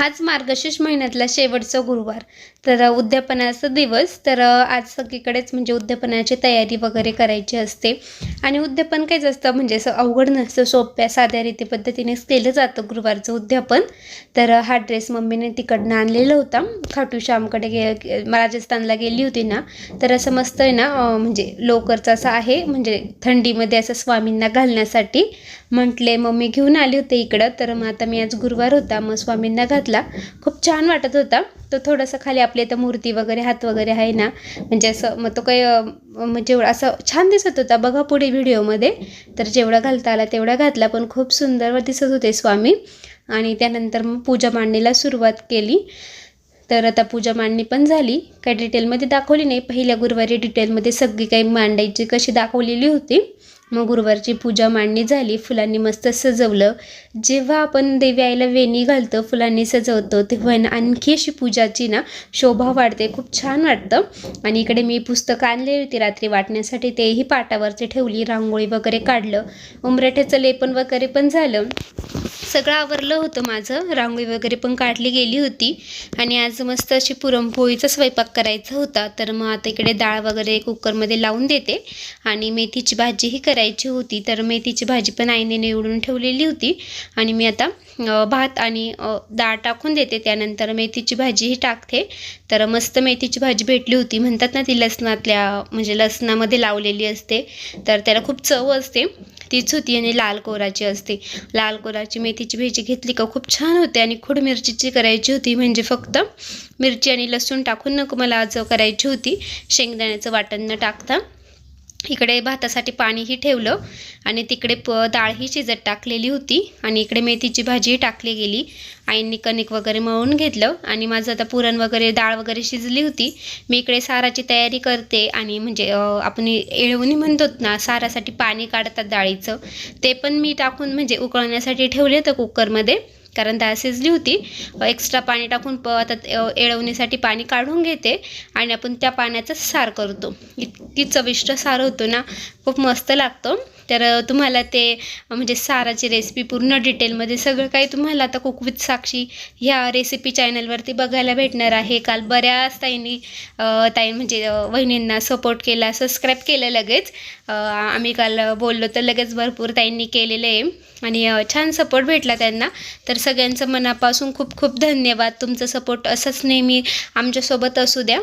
आज मार्गशीर्ष महिन्यातला शेवटचा गुरुवार. तर उद्यापनाचा दिवस तर आज सगळीकडेच म्हणजे उद्यापनाची तयारी वगैरे करायची असते. आणि उद्यापन काहीच असतं म्हणजे असं अवघड नसतं सोप्या साध्या रीती पद्धतीनेच केलं जातं गुरुवारचं उद्यापन. तर हा ड्रेस मम्मीने तिकडनं आणलेला होता. खाटू श्यामकडे गे राजस्थानला गेली होती ना तर असं मस्त आहे ना म्हणजे लोकरचं असं आहे म्हणजे थंडीमध्ये असं स्वामींना घालण्यासाठी म्हटले मग मी घेऊन आले होते इकडं तर मग आता मी आज गुरुवार होता मग स्वामींना घातला. खूप छान वाटत होता. तो थोडंसं खाली आपल्या इथं मूर्ती वगैरे हात वगैरे आहे ना म्हणजे असं मग तो काही म्हणजे जेवढं असं छान दिसत होता बघा पुढे व्हिडिओमध्ये. तर जेवढा घालता आला तेवढा घातला पण खूप सुंदर दिसत होते स्वामी. आणि त्यानंतर मग पूजा मांडणीला सुरुवात केली. तर आता पूजा मांडणी पण झाली. काही डिटेलमध्ये दाखवली नाही. पहिल्या गुरुवारी डिटेलमध्ये सगळी काही मांडायची कशी दाखवलेली होती. मग गुरुवारची पूजा मांडणी झाली फुलांनी मस्त सजवलं. जेव्हा आपण देवी आईला वेणी घालतो फुलांनी सजवतो तेव्हा ना आणखी अशी पूजाची ना शोभा वाढते. खूप छान वाटतं. आणि इकडे मी पुस्तकं आणलेली होती रात्री वाटण्यासाठी तेही पाटावरती ठेवली रांगोळी वगैरे काढलं उमराठ्याचं लेपन वगैरे पण झालं. सगळं आवरलं होतं माझं. रांगोळी वगैरे पण काढली गेली होती. आणि आज मस्त अशी पुरणपोळीचा स्वयंपाक करायचा होता. तर मग आता इकडे डाळ वगैरे कुकरमध्ये लावून देते. आणि मेथीची भाजीही करायची. होती तर मेथीची भाजी पण आईने निवडून ठेवलेली होती. आणि मी आता भात आणि डाळ टाकून देते. त्यानंतर मेथीची भाजीही टाकते. तर मस्त मेथीची भाजी भेटली होती. म्हणतात ना ती लसणातल्या म्हणजे लसणामध्ये लावलेली असते. तर त्याला खूप चव असते. तीच होती आणि लाल कोराची असते. लाल कोराची मेथीची भाजी घेतली का खूप छान होते. आणि खोड मिरचीची करायची होती. म्हणजे फक्त मिरची आणि लसूण टाकून नको मला आज करायची होती. शेंगदाण्याचं वाटण न टाकता. इकडे भातासाठी पाणीही ठेवलं आणि तिकडे प डाळही शिजत टाकलेली होती आणि इकडे मेथीची भाजीही टाकली गेली. आईंनी कणिक वगैरे मळून घेतलं आणि माझं आता पुरण वगैरे डाळ वगैरे शिजली होती. मी इकडे साराची तयारी करते आणि म्हणजे आपण येळवणी म्हणतो ना सारासाठी पाणी काढतात डाळीचं. ते पण मी टाकून म्हणजे उकळण्यासाठी ठेवले होतं कुकरमध्ये कारण डाळ शिजली होती. एक्स्ट्रा पाणी टाकून प आता एळवणीसाठी पाणी काढून घेते आणि आपण त्या पाण्याचा सार करतो. इतकी चविष्ट सार होतो ना खूप मस्त लागतं. तर तुम्हाला ते म्हणजे साराची रेसिपी पूर्ण डिटेलमध्ये सगळं काही तुम्हाला आता कुक विथ साक्षी ह्या रेसिपी चॅनलवरती बघायला भेटणार आहे. काल बऱ्याच ताईंनी ताई म्हणजे वहिनींना सपोर्ट केला सबस्क्राईब केलं लगेच. आम्ही काल बोललो तर लगेच भरपूर ताईंनी केलेलं आहे. आणि छान सपोर्ट भेटला त्यांना. तर सगळ्यांचं मनापासून खूप खूप धन्यवाद. तुमचं सपोर्ट असंच नेहमी आमच्यासोबत असू द्या.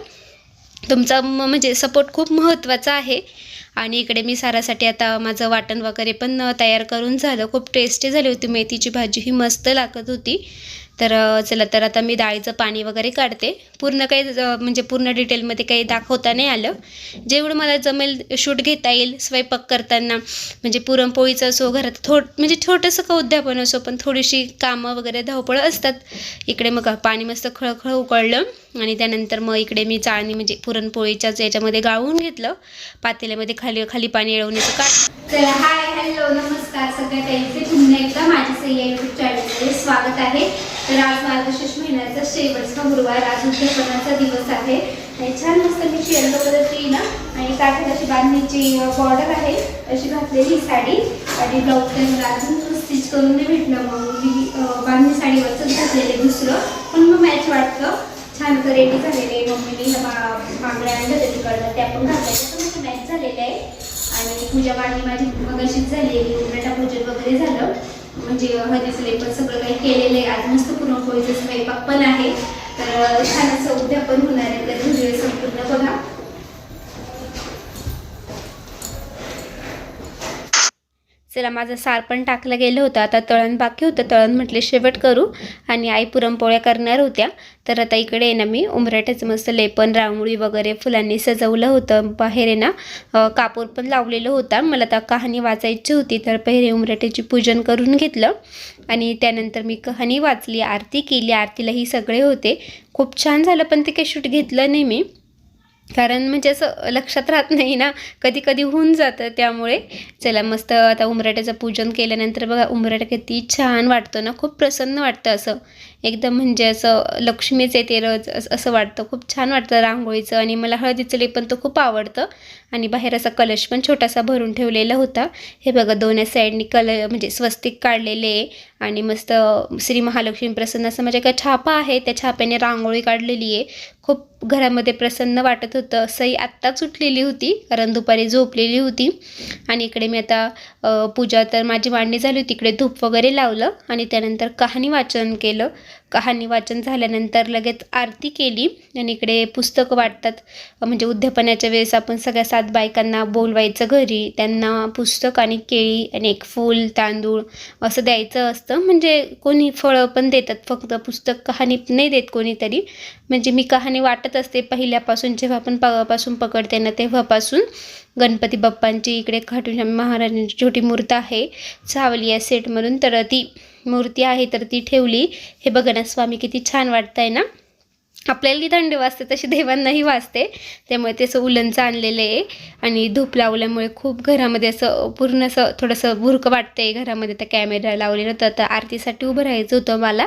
तुमचा म- म्हणजे सपोर्ट खूप महत्त्वाचा आहे. आणि इकडे मी सारासाठी आता माझं वाटण वगैरे पण तयार करून झालं. खूप टेस्टी झाली होती मेथीची भाजी. ही मस्त लागत होती. तर चला तर आता मी डाळीचं पाणी वगैरे काढते. पूर्ण काही म्हणजे पूर्ण डिटेलमध्ये काही दाखवता नाही आलं. जेवढं मला जमेल शूट घेता येईल स्वयंपाक करताना म्हणजे पुरणपोळीचं असो घरात थोड म्हणजे छोटंसं का उद्यापन असो पण थोडीशी कामं वगैरे धावपळ असतात. इकडे मग पाणी मस्त खळखळ उकळलं आणि त्यानंतर मग इकडे मी चाळणी म्हणजे पुरणपोळीच्याच याच्यामध्ये गाळून घेतलं. पातेल्यामध्ये खाली खाली पाणी येळवण्याचं का चला हाय हॅलो नमस्कार सगळ्या ताईंचे पुन्हा एकदा माझ्या सह्या युट्यूब चॅनलमध्ये स्वागत आहे. तर आज मार्गशीर्ष महिन्याचा शेवटचा गुरुवार. आज उद्यापनाचा दिवस आहे. आणि छान मस्त मी शेअर कलरची ना? आणि काठात अशी बांधणीची बॉर्डर आहे. अशी घातलेली साडी. आणि ब्लाऊज काही मला अजून स्टिच करून नाही भेटलं मग. मी बांधणी साडीवरच घातलेलं दुसरं. पण मग मॅच वाटतं. छान तर रेडी झालेले मम्मीने. ह्या बांगड्या आणल्या होत्या तिकडनं. त्या पण घातल्या. पण मॅच झालेले आहे. आणि पूजा बांधणी माझी. मगाशीच झाली. आहे उमराटा पूजन वगैरे झालं. म्हणजे हळदीचं लेपन सगळं काही केलेलं आहे. आज मस्त पुरणपोळीचं स्वयंपाक पण आहे. तर छान असं उद्यापन होणार आहे. तर व्हिडिओ संपूर्ण बघा. चला माझं सार पण टाकलं गेलं होतं. आता तळण बाकी होतं. तळण म्हटले शेवट करू. आणि आई पुरणपोळ्या करणार होत्या. तर आता इकडे आहे ना मी उमराठ्याचं मस्त लेपन रांगोळी वगैरे फुलांनी सजवलं होतं. बाहेर आहे ना कापूर पण लावलेलं होता. मला आता कहाणी वाचायची होती. तर पहिले उमराठ्याची पूजन करून घेतलं. आणि त्यानंतर मी कहाणी वाचली आरती केली. आरतीलाही सगळे होते. खूप छान झालं पण ते काही शूट घेतलं नाही मी. कारण म्हणजे असं लक्षात राहत नाही ना कधी कधी होऊन जातं त्यामुळे. चला मस्त आता उमराट्याचं पूजन केल्यानंतर बघा उमराटा किती छान वाटतो ना खूप प्रसन्न वाटतं असं. एकदम म्हणजे असं लक्ष्मीच येते रज असं वाटतं. खूप छान वाटतं रांगोळीचं आणि मला हळदीचं लेपन तर खूप आवडतं. आणि बाहेर असा कलश पण छोटासा भरून ठेवलेला होता. हे बघा दोन्ही साईडनी कल म्हणजे स्वस्तिक काढलेले आहे आणि मस्त श्री महालक्ष्मी प्रसन्न असं माझ्या काय छापा आहे. त्या छाप्याने रांगोळी काढलेली आहे. खूप घरामध्ये प्रसन्न वाटत होतं. सई आत्ताच उठलेली होती कारण दुपारी झोपलेली होती. आणि इकडे मी आता पूजा तर माझी मांडणी झाली होती. इकडे धूप वगैरे लावलं आणि त्यानंतर कहाणी वाचन केलं. कहाणी वाचन झाल्यानंतर लगेच आरती केली. आणि इकडे पुस्तकं वाटतात. म्हणजे उद्यापनाच्या वेळेस आपण सगळ्या सात बायकांना बोलवायचं घरी. त्यांना पुस्तक आणि केळी आणि एक फूल तांदूळ असं द्यायचं असतं. म्हणजे कोणी फळं पण देतात. फक्त पुस्तक कहाणी नाही देत कोणीतरी. म्हणजे मी कहाणी वाटत असते पहिल्यापासून जेव्हा आपण पासून पकडते ना तेव्हापासून. गणपती बाप्पांची इकडे खाटूश्यामी महाराजांची छोटी मूर्त आहे. सावली या सेटमधून तर ती मूर्ती आहे तर ती ठेवली. हे बघा ना स्वामी किती छान वाटतंय आहे ना? आपल्यालाही थंडी वाजते तशी देवांनाही वाजते. त्यामुळे ते असं उलनचं आणलेलं आहे. आणि धूप लावल्यामुळे खूप घरामध्ये असं पूर्ण असं थोडंसं भुरकं वाटतंय घरामध्ये. त्या कॅमेरा लावलेला तर तर आरतीसाठी उभं राहायचं होतं मला.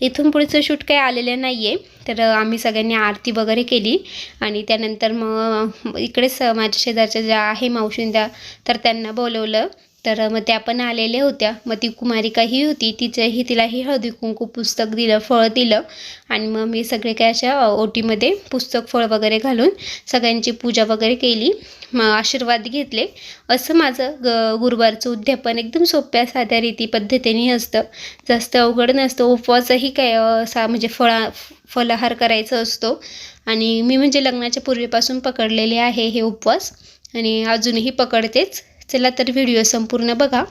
इथून पुढचं शूट काही आलेलं नाही आहे तर आम्ही सगळ्यांनी आरती वगैरे केली. आणि त्यानंतर मग इकडेच माझ्या शेजारच्या ज्या आहे मावशींद्या तर त्यांना बोलवलं. तर मग त्या पण आलेल्या होत्या. मग ती कुमारिका ही होती तिचंही तिलाही हळदी कुंकू पुस्तक दिलं फळ दिलं. आणि मग मी सगळे काय अशा ओटीमध्ये पुस्तक फळ वगैरे घालून सगळ्यांची पूजा वगैरे केली. मग आशीर्वाद घेतले. असं माझं ग गुरुवारचं उद्यापन एकदम सोप्या साध्या रीती पद्धतीने असतं. जास्त अवघड नसतं. उपवासही काय असा म्हणजे फळा फलाहार करायचा असतो. आणि मी म्हणजे लग्नाच्या पूर्वीपासून पकडलेले आहे हे उपवास. आणि अजूनही पकडतेच. चला तर व्हिडिओ संपूर्ण बघा.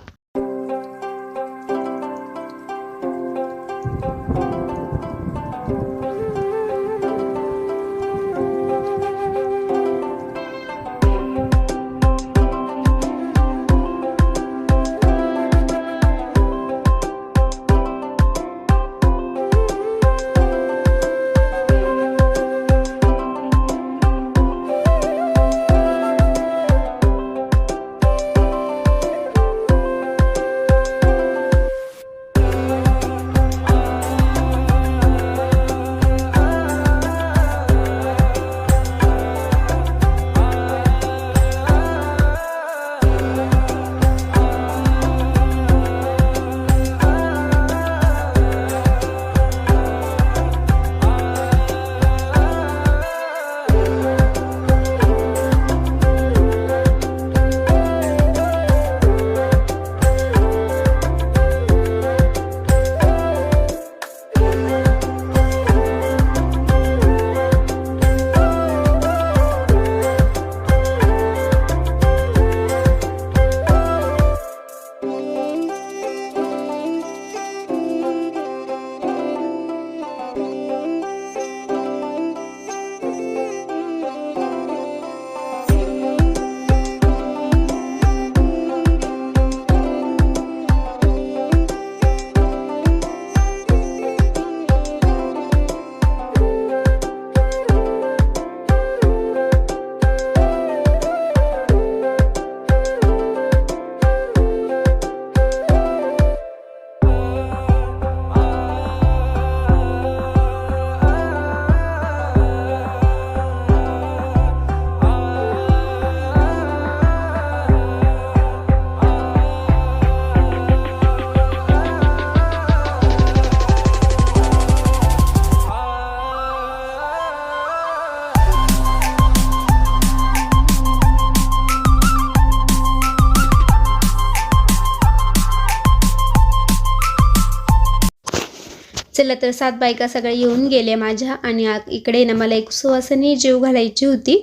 चला तर सात बायका सगळ्या येऊन गेले माझ्या आणि इकडे ना मला एक सुवासनी जीव घालायची होती.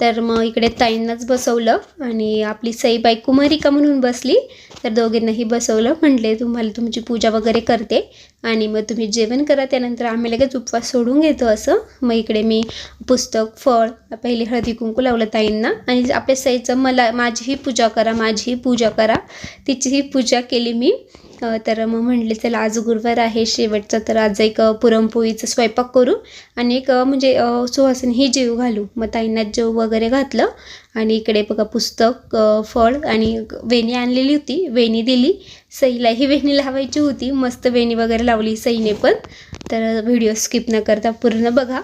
तर मग इकडे ताईंनाच बसवलं आणि आपली सईबाई कुमारिका म्हणून बसली. तर दोघींनाही बसवलं. म्हटले तुम्हाला तुमची पूजा वगैरे करते आणि मग तुम्ही जेवण करा. त्यानंतर आम्ही लगेच उपवास सोडून घेतो असं. मग इकडे मी पुस्तक फळ पहिले हळदी कुंकू लावलं ताईंना. आणि आपल्या सईचं मला माझीही पूजा करा माझीही पूजा करा. तिचीही पूजा केली मी. तर मग म्हणले चला आज गुरुवार आहे शेवटचा तर आज एक पुरणपोळीचं पुरणपोळीचा स्वयंपाक करू आणि एक म्हणजे सुहासनही ही जेव घालू. मग ताईंना जेव वगैरे घातलं आणि इकडे बघा पुस्तक फळ आणि वेणी आणलेली होती. वेणी दिली. सईलाही वेणी लावायची होती. मस्त वेणी वगैरे लावली सईने पण. तर व्हिडिओ स्किप न करता पूर्ण बघा.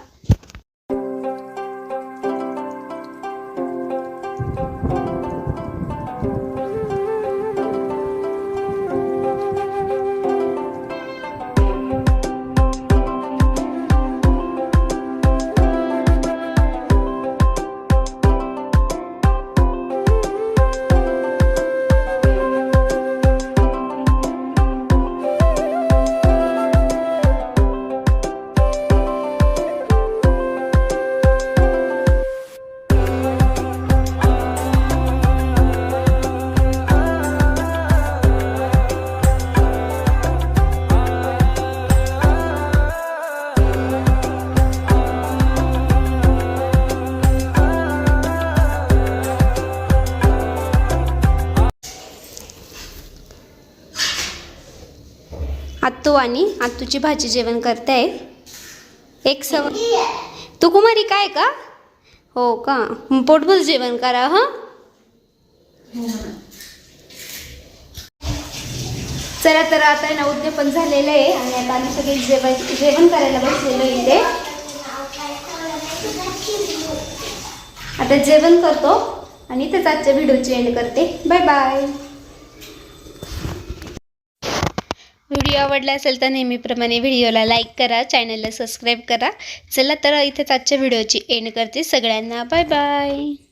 आणि आत्तूची भाजी जेवण करताय. एक सव तू कुमारी काय का? हो का? मग पोटभर जेवण करा हां? चला तर आता आहे ना उद्यापन झालेलं आहे आणि आता आम्ही सगळे जेवण जेवण करायला बसलेलो इथे. आता जेवण करतो आणि त्याच आजच्या व्हिडिओची एंड करते. बाय बाय व्हिडिओ आवडला असेल तर नेहमीप्रमाणे व्हिडिओला लाईक करा चॅनलला सबस्क्राईब करा. चला तर इथेच आजच्या व्हिडिओची एंड करते. सगळ्यांना बाय बाय